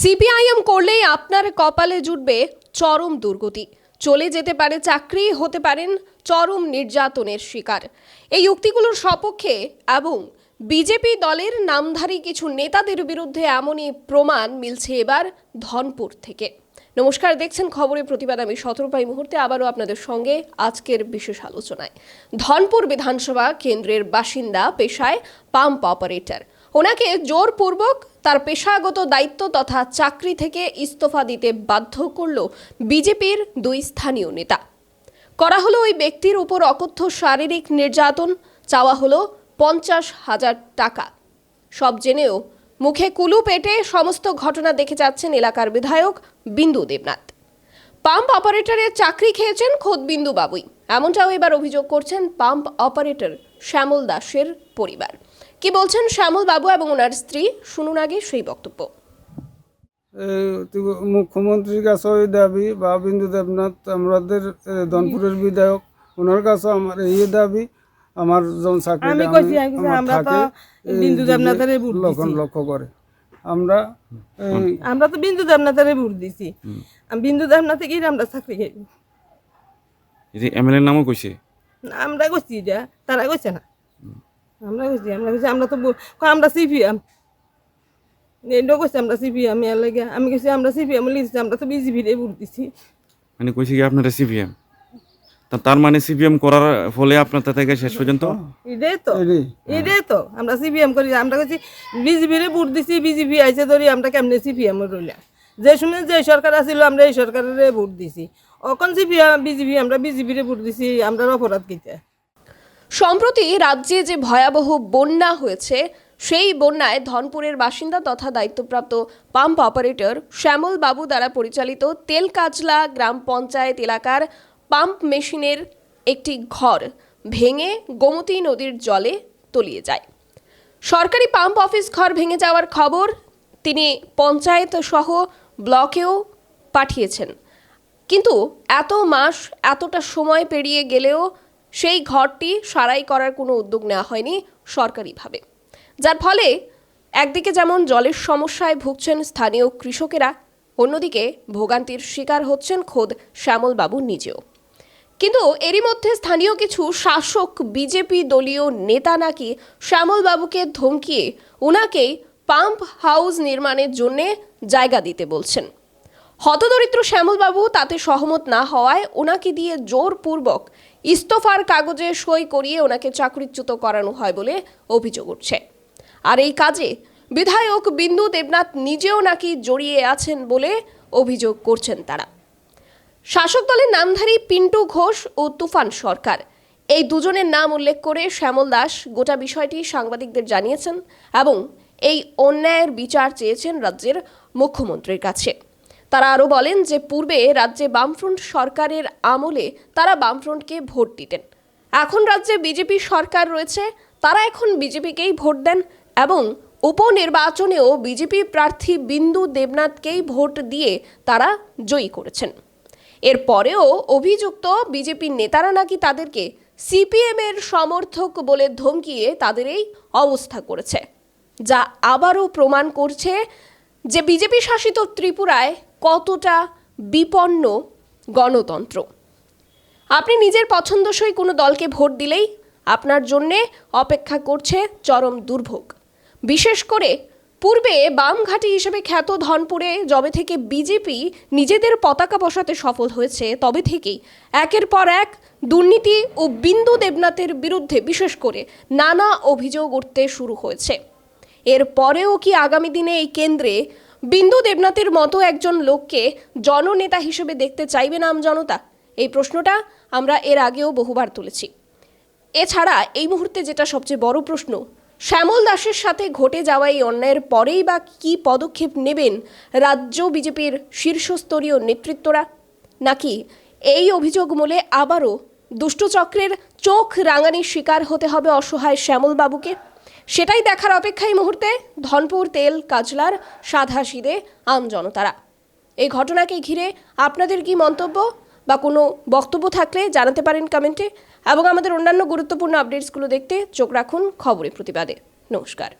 CPIM করলেই আপনার কপালে জুটবে চরম দুর্গতি। চলে যেতে পারে চাকরি, হতে পারেন চরম নির্যাতনের শিকার। এই উক্তিগুলোর সপক্ষে এবং বিজেপি দলের নামধারী কিছু নেতাদের বিরুদ্ধে এমনই প্রমাণ মিলছে এবার ধনপুর থেকে। নমস্কার, দেখছেন খবরে প্রতিবাদ। আমি শতরূপাই মুহূর্তে আবারও আপনাদের সঙ্গে আজকের বিশেষ আলোচনায়। ধনপুর বিধানসভা কেন্দ্রের বাসিন্দা, পেশায় পাম্প অপারেটর। ওনাকে জোরপূর্বক তার পেশাগত দায়িত্ব তথা চাকরি থেকে ইস্তফা দিতে বাধ্য করল বিজেপির দুই স্থানীয় নেতা। করা হলো ওই ব্যক্তির উপর অকথ্য শারীরিক নির্যাতন, চাওয়া হলো পঞ্চাশ হাজার টাকা। সব জেনেও মুখে কুলু পেটে সমস্ত ঘটনা দেখে যাচ্ছেন এলাকার বিধায়ক বিন্দু দেবনাথ। পাম্প অপারেটরের চাকরি খেয়েছেন খোদ বিন্দু বাবুই। এমনটাও এবার অভিযোগ করছেন পাম্প অপারেটর শ্যামল দাসের পরিবার। কি বলছেন শ্যামল বাবু এবং ওনার স্ত্রী? শুনুন আগে সেই বক্তব্য। মুখ্যমন্ত্রীর কাছে ওই দাবি বা বিন্দু দেবনাথ আমাদের ধনপুরের বিধায়ক ওনার কাছে আমার এই দাবি। আমার যখন চাকরি আমরা তো বিন্দু দেবনাথের লক্ষ্য করে। আমরা আমরা তো বিন্দু দেবনাথের ভোট দিছি। আমি বিন্দু দেবনাথে গিয়ে আমরা চাকরি খাই এমএলএর নামও কইছে? আমরা কইছি এটা তারা কইছে না। আমরা কইছি আমরা কইছি আমরা তো আমরা সিপিএম। এটাও কইছে আমরা সিপিএম এর লাগে। আমি কইছি আমরা সিপিএম লিখছি আমরা তো বিজেপির ভোট দিছি। মানে কইছে কি আপনারা সিপিএম? তা তার মানে সিপিএম করার ফলে আপনার তা থেকে শেষ পর্যন্ত? এটাই তো এটাই তো। আমরা সিপিএম করি আমরা কইছি বিজেপির ভোট দিছি বিজেপি আইছে ধরি আমরা কেমনে সিপিএম রইলাম? যে সময় যে সরকার আছিল আমরা এই সরকারের ভোট দিছি। অকন সিপিএম বিজেপি আমরা বিজেপির ভোট দিছি আমরা অপরাধ কিতা? সম্প্রতি রাজ্যে যে ভয়াবহ বন্যা হয়েছে, সেই বন্যায় ধনপুরের বাসিন্দা তথা দায়িত্বপ্রাপ্ত পাম্প অপারেটর শ্যামল বাবু দ্বারা পরিচালিত তেলকাজলা গ্রাম পঞ্চায়েত এলাকার পাম্প মেশিনের একটি ঘর ভেঙে গোমতী নদীর জলে তলিয়ে যায়। সরকারি পাম্প অফিস ঘর ভেঙে যাওয়ার খবর তিনি পঞ্চায়েত সহ ব্লকেও পাঠিয়েছেন। কিন্তু এত মাস, এতটা সময় পেরিয়ে গেলেও সেই ঘরটি সারাই করার কোনো উদ্যোগ নেওয়া হয়নি সরকারিভাবে। যার ফলে একদিকে যেমন জলের সমস্যায় ভুগছেন স্থানীয় কৃষকেরা, অন্যদিকে ভোগান্তির শিকার হচ্ছেন খোদ শ্যামলবাবু নিজেও। কিন্তু এরই মধ্যে স্থানীয় কিছু শাসক, বিজেপি দলীয় নেতা নাকি শ্যামলবাবুকে ধমকিয়ে ওনাকেই পাম্প হাউস নির্মাণের জন্যে জায়গা দিতে বলছেন। হতদরিদ্র শ্যামলবাবু তাতে সহমত না হওয়ায় ওনাকে দিয়ে জোরপূর্বক ইস্তফার কাগজে সই করিয়ে ওনাকে চাকরিচ্যুত করানো হয় বলে অভিযোগ উঠছে। আর এই কাজে বিধায়ক বিন্দু দেবনাথ নিজেও নাকি জড়িয়ে আছেন বলে অভিযোগ করছেন তারা। শাসক দলের নামধারী পিন্টু ঘোষ ও তুফান সরকার এই দুজনের নাম উল্লেখ করে শ্যামল দাস গোটা বিষয়টি সাংবাদিকদের জানিয়েছেন এবং এই অন্যায়ের বিচার চেয়েছেন রাজ্যের মুখ্যমন্ত্রীর কাছে। তারা আরও বলেন যে পূর্বে রাজ্যে বামফ্রন্ট সরকারের আমলে তারা বামফ্রন্টকে ভোট দিতেন। এখন রাজ্যে বিজেপি সরকার রয়েছে, তারা এখন বিজেপিকেই ভোট দেন এবং উপনির্বাচনেও বিজেপি প্রার্থী বিন্দু দেবনাথকেই ভোট দিয়ে তারা জয়ী করেছেন। এরপরেও অভিযুক্ত বিজেপির নেতারা নাকি তাদেরকে সিপিএম এর সমর্থক বলে ধমকিয়ে তাদের এই অবস্থা করেছে, যা আবারও প্রমাণ করছে যে বিজেপি শাসিত ত্রিপুরায় কতটা বিপন্ন গণতন্ত্র? আপনি নিজের পছন্দসই কোনো দলকে ভোট দিলেই আপনার জন্যে অপেক্ষা করছে চরম দুর্ভোগ। বিশেষ করে পূর্বে বামঘাটি হিসেবে খ্যাত ধনপুরে যবে থেকে বিজেপি নিজেদের পতাকা বসাতে সফল হয়েছে, তবে থেকেই একের পর এক দুর্নীতি ও বিন্দু দেবনাথের বিরুদ্ধে বিশেষ করে নানা অভিযোগ উঠতে শুরু হয়েছে। এর পরেও কি আগামী দিনে এই কেন্দ্রে বিন্দু দেবনাথের মতো একজন লোককে জননেতা হিসেবে দেখতে চাইবে না জনতা? এই প্রশ্নটা আমরা এর আগেও বহুবার তুলেছি। এছাড়া এই মুহূর্তে যেটা সবচেয়ে বড় প্রশ্ন, শ্যামল দাসের সাথে ঘটে যাওয়া এই অন্যায়ের পরেই বা কী পদক্ষেপ নেবেন রাজ্য বিজেপির শীর্ষস্তরীয় নেতৃত্বরা? নাকি এই অভিযোগ মূলে আবারও দুষ্টচক্রের চোখ রাঙানির শিকার হতে হবে অসহায় শ্যামলবাবুকে? সেটাই দেখার অপেক্ষা এই মুহূর্তে ধনপুর, তেল, কাজলার সাধা সিদে আমজনতারা এই ঘটনাকে ঘিরে আপনাদের কি মন্তব্য বা কোনো বক্তব্য থাকলে জানাতে পারেন কমেন্টে এবং আমাদের অন্যান্য গুরুত্বপূর্ণ আপডেটসগুলো দেখতে চোখ রাখুন খবরে প্রতিবাদে। নমস্কার।